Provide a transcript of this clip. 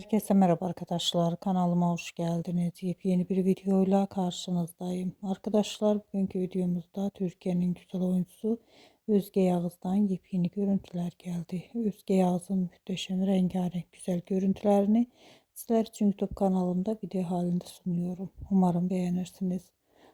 Herkese merhaba arkadaşlar. Kanalıma hoş geldiniz. Yepyeni bir videoyla karşınızdayım. Arkadaşlar bugünkü videomuzda Türkiye'nin güzel oyuncusu Özge Yağız'dan yepyeni görüntüler geldi. Özge Yağız'ın muhteşem rengarenk güzel görüntülerini sizler için YouTube kanalımda video halinde sunuyorum. Umarım beğenirsiniz.